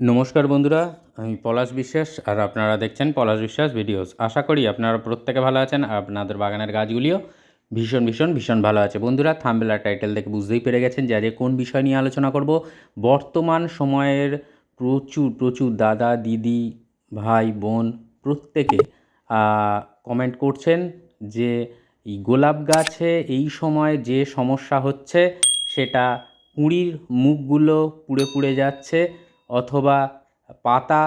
নমস্কার বন্ধুরা, আমি পলাশ বিশ্বাস আর আপনারা দেখছেন পলাশ বিশ্বাস ভিডিওস। আশা করি আপনারা প্রত্যেকে ভালো আছেন আর আপনাদের বাগানের গাছগুলিও ভীষণ ভীষণ ভীষণ ভালো আছে। বন্ধুরা থাম্বেল আর টাইটেল দেখে বুঝতেই পেরে গেছেন যে আজকে কোন বিষয় নিয়ে আলোচনা করব। বর্তমান সময়ের প্রচুর প্রচুর দাদা, দিদি, ভাই, বোন প্রত্যেকে কমেন্ট করছেন যে এই গোলাপ গাছে এই সময় যে সমস্যা হচ্ছে, সেটা কুঁড়ির মুখগুলো পুড়ে পুড়ে যাচ্ছে। অথবা পাতা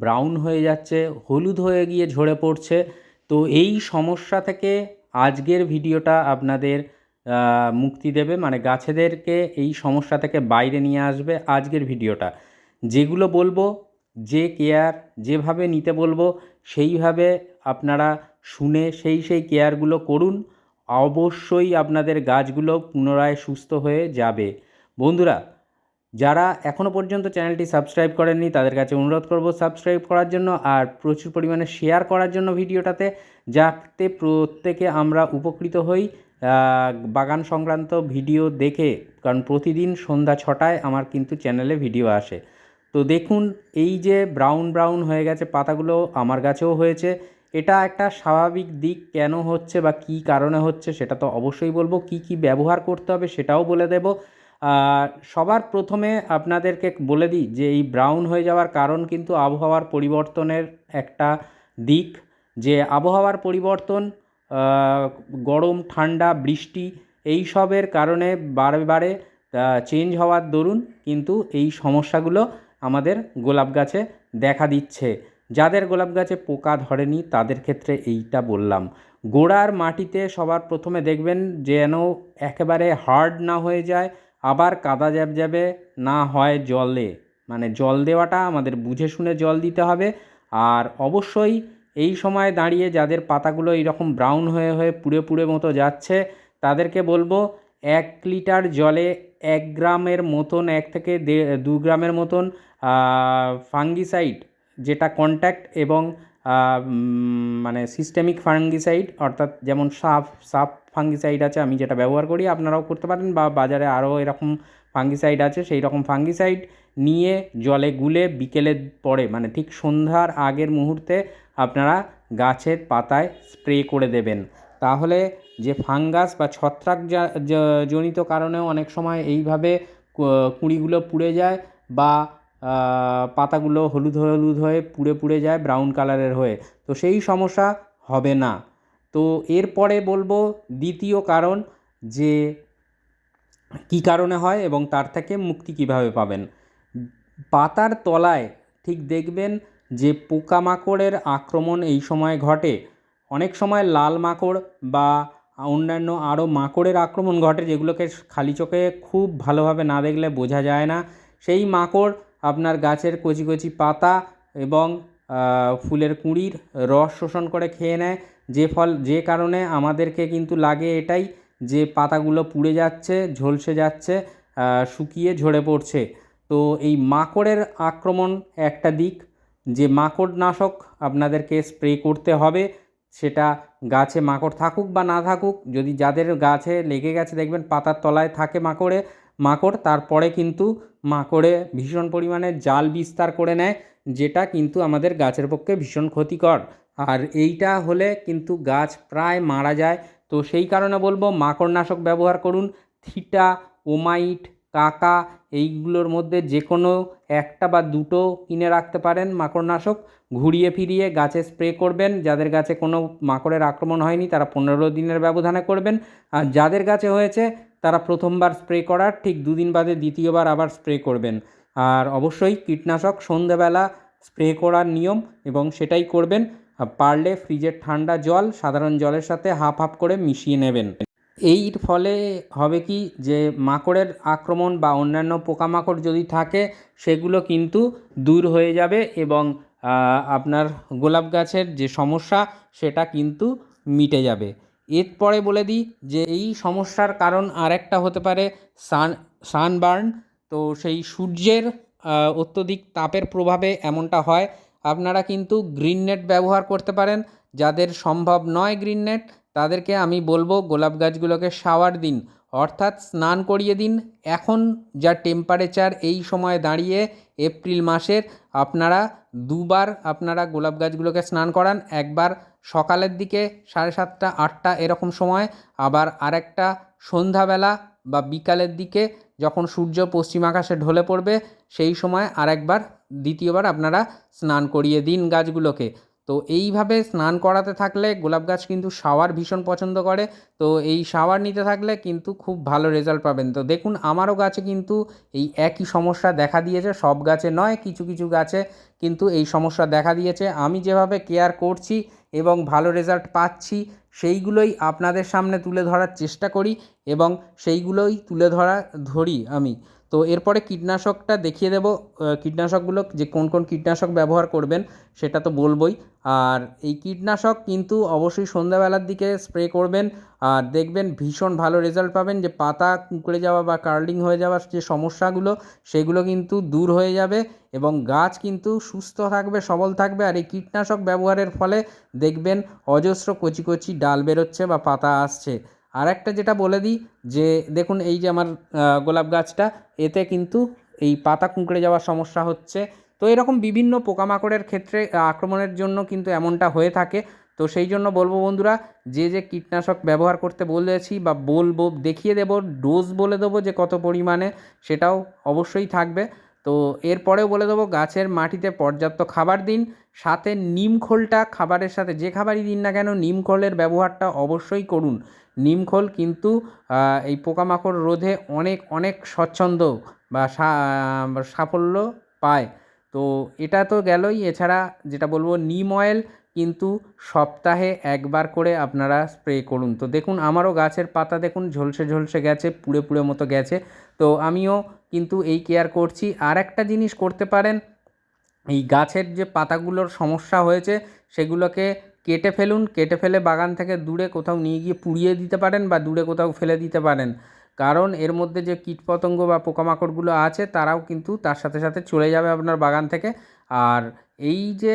ব্রাউন হয়ে যাচ্ছে, হলুদ হয়ে গিয়ে ঝরে পড়ছে। তো এই সমস্যা থেকে আজকের ভিডিওটা আপনাদের মুক্তি দেবে। মানে গাছেদেরকে এই সমস্যা থেকে বাইরে নিয়ে আসবে আজকের ভিডিওটা। যেগুলো বলব, যে কেয়ার যেভাবে নিতে বলব, সেইভাবে আপনারা শুনে সেই সেই কেয়ারগুলো করুন। অবশ্যই আপনাদের গাছগুলো পুনরায় সুস্থ হয়ে যাবে। বন্ধুরা যারা এখনও পর্যন্ত চ্যানেলটি সাবস্ক্রাইব করেননি, তাদের কাছে অনুরোধ করব সাবস্ক্রাইব করার জন্য আর প্রচুর পরিমাণে শেয়ার করার জন্য ভিডিওটাতে, যাতে প্রত্যেকে আমরা উপকৃত হই বাগান সংক্রান্ত ভিডিও দেখে। কারণ প্রতিদিন সন্ধ্যা ছটায় আমার কিন্তু চ্যানেলে ভিডিও আসে। তো দেখুন, এই যে ব্রাউন ব্রাউন হয়ে গেছে পাতাগুলো আমার কাছেও হয়েছে। এটা একটা স্বাভাবিক দিক কেন হচ্ছে বা কী কারণে হচ্ছে সেটা তো অবশ্যই বলব। কি কি ব্যবহার করতে হবে সেটাও বলে দেবো। সবার প্রথমে আপনাদেরকে বলে দিই যে এই ব্রাউন হয়ে যাওয়ার কারণ কিন্তু আবহাওয়ার পরিবর্তনের একটা দিক। যে আবহাওয়ার পরিবর্তন গরম, ঠান্ডা, বৃষ্টি, এই সবের কারণে বারে বারে চেঞ্জ হওয়ার দরুন কিন্তু এই সমস্যাগুলো আমাদের গোলাপ গাছে দেখা দিচ্ছে। যাদের গোলাপ গাছে পোকা ধরেনি, তাদের ক্ষেত্রে এইটা বললাম। গোড়ার মাটিতে সবার প্রথমে দেখবেন যেন একেবারে হার্ড না হয়ে যায় আবার কাদা জ্যাবজ্যাবে না হয় জলে। মানে জল দেওয়াটা আমাদের বুঝে শুনে জল দিতে হবে। আর অবশ্যই এই সময় দাঁড়িয়ে যাদের পাতাগুলো এইরকম ব্রাউন হয়ে হয়ে পুড়ে পুড়ে মতো যাচ্ছে, তাদেরকে বলব এক লিটার জলে এক গ্রামের মতন, এক থেকে দে- গ্রামের মতন ফাঙ্গিসাইড, যেটা কন্ট্যাক্ট এবং মানে সিস্টেমিক ফাঙ্গিসাইড অর্থাৎ যেমন সাপ সাপ ফাঙ্গিসাইড আছে, আমি যেটা ব্যবহার করি, আপনারাও করতে পারেন, বা বাজারে আরও এরকম ফাঙ্গিসাইড আছে, সেই রকম ফাঙ্গিসাইড নিয়ে জলে গুলে বিকেলের পরে মানে ঠিক সন্ধ্যার আগের মুহূর্তে আপনারা গাছের পাতায় স্প্রে করে দেবেন। তাহলে যে ফাঙ্গাস বা ছত্রাক জনিত কারণেও অনেক সময় এইভাবে কুঁড়িগুলো পুড়ে যায়, বা পাতাগুলো হলুদ হলুদ হয়ে পুড়ে পুড়ে যায় ব্রাউন কালারের হয়ে। তো সেই সমস্যা হবে না। তো এরপরে বলব দ্বিতীয় কারণ যে কী কারণে হয় এবং তার থেকে মুক্তি কীভাবে পাবেন। পাতার তলায় ঠিক দেখবেন যে পোকামাকড়ের আক্রমণ এই সময় ঘটে। অনেক সময় লাল মাকড় বা অন্যান্য আরও মাকড়ের আক্রমণ ঘটে যেগুলোকে খালি চোখে খুব ভালোভাবে না দেখলে বোঝা যায় না। সেই মাকড় আপনার গাছের কচি কচি পাতা এবং ফুলের কুঁড়ির রস শোষণ করে খেয়ে নেয়। যে ফল, যে কারণে আমাদেরকে কিন্তু লাগে এটাই যে পাতাগুলো পুড়ে যাচ্ছে, ঝলসে যাচ্ছে শুকিয়ে ঝরে পড়ছে। তো এই মাকড়ের আক্রমণ একটা দিক। যে মাকড় নাশক আপনাদেরকে স্প্রে করতে হবে, সেটা গাছে মাকড় থাকুক বা না থাকুক, যদি যাদের গাছে লেগে গেছে, দেখবেন পাতার তলায় থাকে মাকড়ে মাকড়, তারপরে কিন্তু মাকড়ে ভীষণ পরিমাণে জাল বিস্তার করে নেয়, যেটা কিন্তু আমাদের গাছের পক্ষে ভীষণ ক্ষতিকর। আর এইটা হলে কিন্তু গাছ প্রায় মারা যায়। তো সেই কারণে বলব, মাকড়নাশক ব্যবহার করুন। থিটা, ওমাইট, কাকা, এইগুলোর মধ্যে যে কোনো একটা বা দুটো কিনে রাখতে পারেন মাকড়নাশক। ঘুরিয়ে ফিরিয়ে গাছে স্প্রে করবেন। যাদের গাছে কোনো মাকড়ের আক্রমণ হয়নি, তারা পনেরো দিনের ব্যবধানে করবেন। আর যাদের গাছে হয়েছে তারা প্রথমবার স্প্রে করার, ঠিক দুদিন বাদে দ্বিতীয়বার আবার স্প্রে করবেন। আর অবশ্যই কীটনাশক সন্ধেবেলা স্প্রে করার নিয়ম এবং সেটাই করবেন। পারলে ফ্রিজের ঠান্ডা জল, সাধারণ জলের সাথে হাফ হাফ করে মিশিয়ে নেবেন। এর ফলে হবে কি যে মাকড়ের আক্রমণ বা অন্যান্য পোকামাকড় যদি থাকে, সেগুলো কিন্তু দূর হয়ে যাবে এবং আপনার গোলাপ গাছের যে সমস্যা, সেটা কিন্তু মিটে যাবে। এরপরে বলে দিই যে এই সমস্যার কারণ আরেকটা হতে পারে সান, সানবার্ন। তো সেই সূর্যের অত্যধিক তাপের প্রভাবে এমনটা হয়। আপনারা কিন্তু গ্রিন নেট ব্যবহার করতে পারেন। যাদের সম্ভব নয় গ্রিন নেট, তাদেরকে আমি বলব গোলাপ গাছগুলোকে শাওয়ার দিন। অর্থাৎ স্নান করিয়ে দিন। এখন যা টেম্পারেচার এই সময় দাঁড়িয়ে এপ্রিল মাসের আপনারা দুবার আপনারা গোলাপ গাছগুলোকে স্নান করান, একবার সকালের দিকে সাড়ে সাতটা, আটটা এরকম সময়, আবার আরেকটা সন্ধ্যাবেলা বা বিকালের দিকে যখন সূর্য পশ্চিম আকাশে ঢলে পড়বে, সেই সময় আরেকবার দ্বিতীয়বার আপনারা স্নান করিয়ে দিন গাছগুলোকে। তো এইভাবে স্নান করাতে থাকলে গোলাপ গাছ কিন্তু শাওয়ার ভীষণ পছন্দ করে। তো এই শাওয়ার নিতে থাকলে কিন্তু খুব ভালো রেজাল্ট পাবেন। তো দেখুন, আমারও গাছে কিন্তু এই একই সমস্যা দেখা দিয়েছে। সব গাছে নয়, কিছু কিছু গাছে কিন্তু এই সমস্যা দেখা দিয়েছে। আমি যেভাবে কেয়ার করছি এবং ভালো রেজাল্ট পাচ্ছি, সেইগুলোই আপনাদের সামনে তুলে ধরার চেষ্টা করি এবং সেইগুলোই তুলে ধরা ধরি আমি। তো এরপরে কীটনাশকটা দেখিয়ে দেবো। কীটনাশকগুলো যে কোন কোন কীটনাশক ব্যবহার করবেন, সেটা তো বলবই। আর এই কীটনাশক কিন্তু অবশ্যই সন্ধ্যাবেলার দিকে স্প্রে করবেন আর দেখবেন ভীষণ ভালো রেজাল্ট পাবেন যে পাতা কুঁকড়ে যাওয়া বা কার্লিং হয়ে যাওয়ার যে সমস্যাগুলো, সেগুলো কিন্তু দূর হয়ে যাবে এবং গাছ কিন্তু সুস্থ থাকবে, সবল থাকবে। আর এই কীটনাশক ব্যবহারের ফলে দেখবেন অজস্র কচি কচি ডাল বেরোচ্ছে বা পাতা আসছে। আর একটা যেটা বলে দিই যে, দেখুন এই যে আমার গোলাপ গাছটা, এতে কিন্তু এই পাতা কুঁকড়ে যাওয়ার সমস্যা হচ্ছে। তো এরকম বিভিন্ন পোকামাকড়ের ক্ষেত্রে আক্রমণের জন্য কিন্তু এমনটা হয়ে থাকে। তো সেই জন্য বলব বন্ধুরা, যে যে কীটনাশক ব্যবহার করতে বলেছি বা বলব, দেখিয়ে দেবো ডোজ বলে দেবো যে কত পরিমাণে, সেটাও অবশ্যই থাকবে। তো এরপরেও বলে দেবো, গাছের মাটিতে পর্যাপ্ত খাবার দিন, সাথে নিমখোলটা খাবারের সাথে, যে খাবারই দিন না কেন নিমখোলের ব্যবহারটা অবশ্যই করুন। নিমখোল কিন্তু এই পোকামাকড় রোধে অনেক অনেক স্বচ্ছন্দ বা সাফল্য পায়। তো এটা তো গেলই। এছাড়া যেটা বলব, নিম অয়েল কিন্তু সপ্তাহে একবার করে আপনারা স্প্রে করুন। তো দেখুন, আমারও গাছের পাতা দেখুন, ঝলসে ঝলসে গেছে, পুড়ে পুড়ে মতো গেছে। তো আমিও কিন্তু এই কেয়ার করছি। আর একটা জিনিস করতে পারেন, এই গাছের যে পাতাগুলোর সমস্যা হয়েছে, সেগুলোকে কেটে ফেলুন। কেটে ফেলে বাগান থেকে দূরে কোথাও নিয়ে গিয়ে পুড়িয়ে দিতে পারেন বা দূরে কোথাও ফেলে দিতে পারেন। কারণ এর মধ্যে যে কীটপতঙ্গ বা পোকামাকড়গুলো আছে, তারাও কিন্তু তার সাথে সাথে চলে যাবে আপনার বাগান থেকে। আর এই যে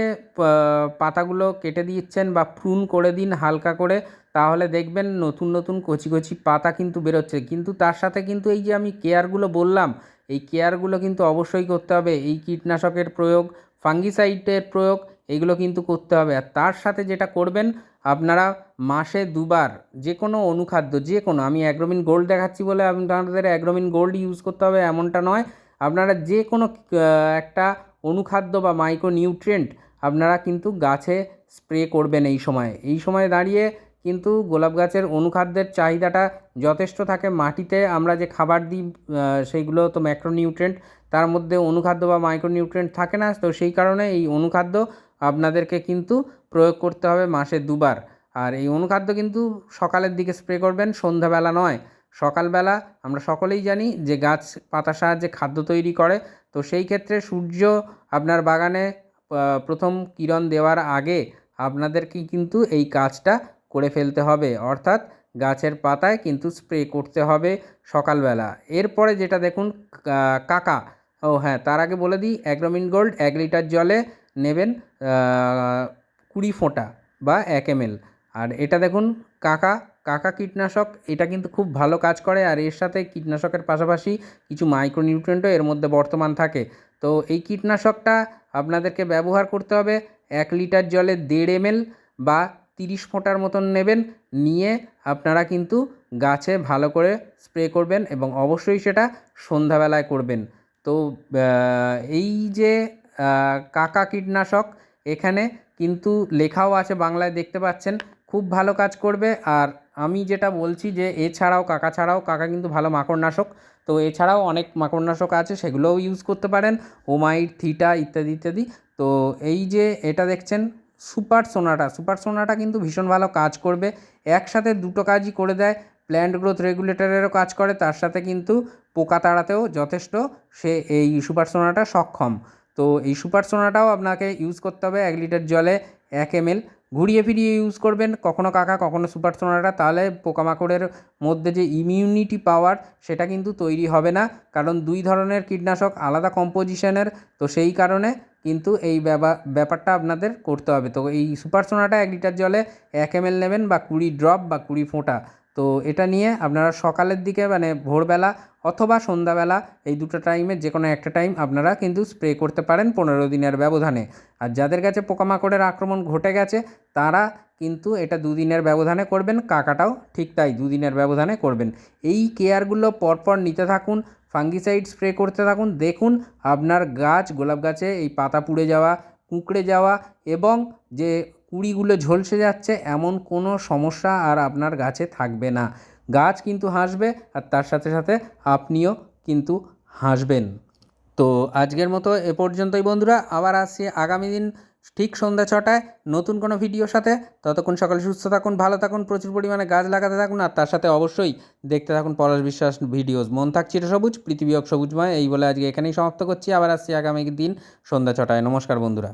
পাতাগুলো কেটে দিচ্ছেন বা প্রুন করে দিন হালকা করে, তাহলে দেখবেন নতুন নতুন কচি কচি পাতা কিন্তু বেরোচ্ছে। কিন্তু তার সাথে কিন্তু এই যে আমি কেয়ারগুলো বললাম, এই কেয়ারগুলো কিন্তু অবশ্যই করতে হবে। এই কীটনাশকের প্রয়োগ, ফাঙ্গিসাইডের প্রয়োগ এগুলো কিন্তু করতে হবে। আর তার সাথে যেটা করবেন, আপনারা মাসে দুবার যে কোনো অনুখাদ্য যে কোনো আমি অ্যাগ্রোমিন গোল্ড দেখাচ্ছি বলে আপনাদের অ্যাগ্রোমিন গোল্ড ইউজ করতে হবে এমনটা নয়। আপনারা যে কোনো একটা অনুখাদ্য বা মাইক্রো নিউট্রিয়েন্ট আপনারা কিন্তু গাছে স্প্রে করবেন এই সময়ে। এই সময়ে দাঁড়িয়ে কিন্তু গোলাপ গাছের অনুখাদ্যের চাহিদাটা যথেষ্ট থাকে। মাটিতে আমরা যে খাবার দিই সেইগুলো তো ম্যাক্রোনিউট্রেন্ট তার মধ্যে অনুখাদ্য বা মাইক্রোনিউট্রেন্ট থাকে না। তো সেই কারণে এই অনুখাদ্য আপনাদেরকে কিন্তু প্রয়োগ করতে হবে মাসে দুবার। আর এই অনুখাদ্য কিন্তু সকালের দিকে স্প্রে করবেন, সন্ধ্যাবেলা নয়। সকালবেলা আমরা সকলেই জানি যে গাছ পাতার সাহায্যে খাদ্য তৈরি করে। তো সেই ক্ষেত্রে সূর্য আপনার বাগানে প্রথম কিরণ দেওয়ার আগে আপনাদেরকে কিন্তু এই কাজটা করে ফেলতে হবে। অর্থাৎ গাছের পাতায় কিন্তু স্প্রে করতে হবে সকালবেলা। এরপরে যেটা দেখুন কাকা। ও হ্যাঁ তার আগে বলে দিই, অ্যাগ্রোমিন গোল্ড এক লিটার জলে নেবেন কুড়ি ফোঁটা বা এক এমএল। আর এটা দেখুন, কাকা কাকা কীটনাশক, এটা কিন্তু খুব ভালো কাজ করে। আর এর সাথে কীটনাশকের পাশাপাশি কিছু মাইক্রোনিউট্রেন্টও এর মধ্যে বর্তমান থাকে। তো এই কীটনাশকটা আপনাদেরকে ব্যবহার করতে হবে এক লিটার জলে দেড় এমএল বা তিরিশ ফোঁটার মতন নেবেন। নিয়ে আপনারা কিন্তু গাছে ভালো করে স্প্রে করবেন এবং অবশ্যই সেটা সন্ধ্যাবেলায় করবেন। তো এই যে কাকা কীটনাশক এখানে কিন্তু লেখাও আছে, বাংলায় দেখতে পাচ্ছেন। খুব ভালো কাজ করবে। আর আমি যেটা বলছি যে, এছাড়াও কাকা ছাড়াও কাকা কিন্তু ভালো মাকড়নাশক। তো এছাড়াও অনেক মাকড়নাশক আছে, সেগুলোও ইউজ করতে পারেন। ওমাইট থিটা ইত্যাদি ইত্যাদি। তো এই যে এটা দেখছেন, সুপার সোনাটা। সুপার সোনাটা কিন্তু ভীষণ ভালো কাজ করবে। একসাথে দুটো কাজই করে দেয়। প্ল্যান্ট গ্রোথ রেগুলেটরেরও কাজ করে। তার সাথে কিন্তু পোকা তাড়াতেও যথেষ্ট। সে এই সুপার সোনাটা সক্ষম। তো এই সুপার সোনাটাও আপনাকে ইউজ করতে হবে এক লিটার জলে এক এমএল ঘুরিয়ে ফিরিয়ে ইউজ করবেন কখনো কাকা, কখনো সুপার সোনাটা তাহলে পোকামাকড়ের মধ্যে যে ইমিউনিটি পাওয়ার সেটা কিন্তু তৈরি হবে না। কারণ দুই ধরনের কীটনাশক আলাদা কম্পোজিশনের তো সেই কারণে কিন্তু এই ব্যাপারটা আপনাদের করতে হবে। তো এই সুপার সোনাটা এক লিটার জলে এক এমএল নেবেন বা কুড়ি ড্রপ বা কুড়ি ফোঁটা। তো এটা নিয়ে আপনারা সকালের দিকে মানে ভোরবেলা অথবা সন্ধ্যাবেলা এই দুটো টাইমে যে কোনো একটা টাইম আপনারা কিন্তু স্প্রে করতে পারেন পনেরো দিনের ব্যবধানে। আর যাদের কাছে পোকামাকড়ের আক্রমণ ঘটে গেছে, তারা কিন্তু এটা দুদিনের ব্যবধানে করবেন, কাকাটাও ঠিক তাই দুদিনের ব্যবধানে করবেন। এই কেয়ারগুলো পরপর নিতে থাকুন ফাঙ্গিসাইড স্প্রে করতে থাকুন, দেখুন আপনার গাছ, গোলাপ গাছে এই পাতা পুড়ে যাওয়া, কুঁকড়ে যাওয়া এবং যে কুড়িগুলো ঝলসে যাচ্ছে, এমন কোনো সমস্যা আর আপনার গাছে থাকবে না। গাছ কিন্তু হাসবে আর তার সাথে সাথে আপনিও কিন্তু হাসবেন। তো আজকের মতো এ পর্যন্তই বন্ধুরা, আবার আসছি আগামী দিন ঠিক সন্ধ্যা ছটায় নতুন কোনো ভিডিওর সাথে। ততক্ষণ সকালে সুস্থ থাকুন, ভালো থাকুন, প্রচুর পরিমাণে গাছ লাগাতে থাকুন আর তার সাথে অবশ্যই দেখতে থাকুন পলাশ বিশ্বাস ভিডিওস। মন থাক সবুজ, পৃথিবী সবুজময়, এই বলে আজকে এখানেই সমাপ্ত করছি। আবার আসছি আগামী দিন সন্ধ্যা ছটায়। নমস্কার বন্ধুরা।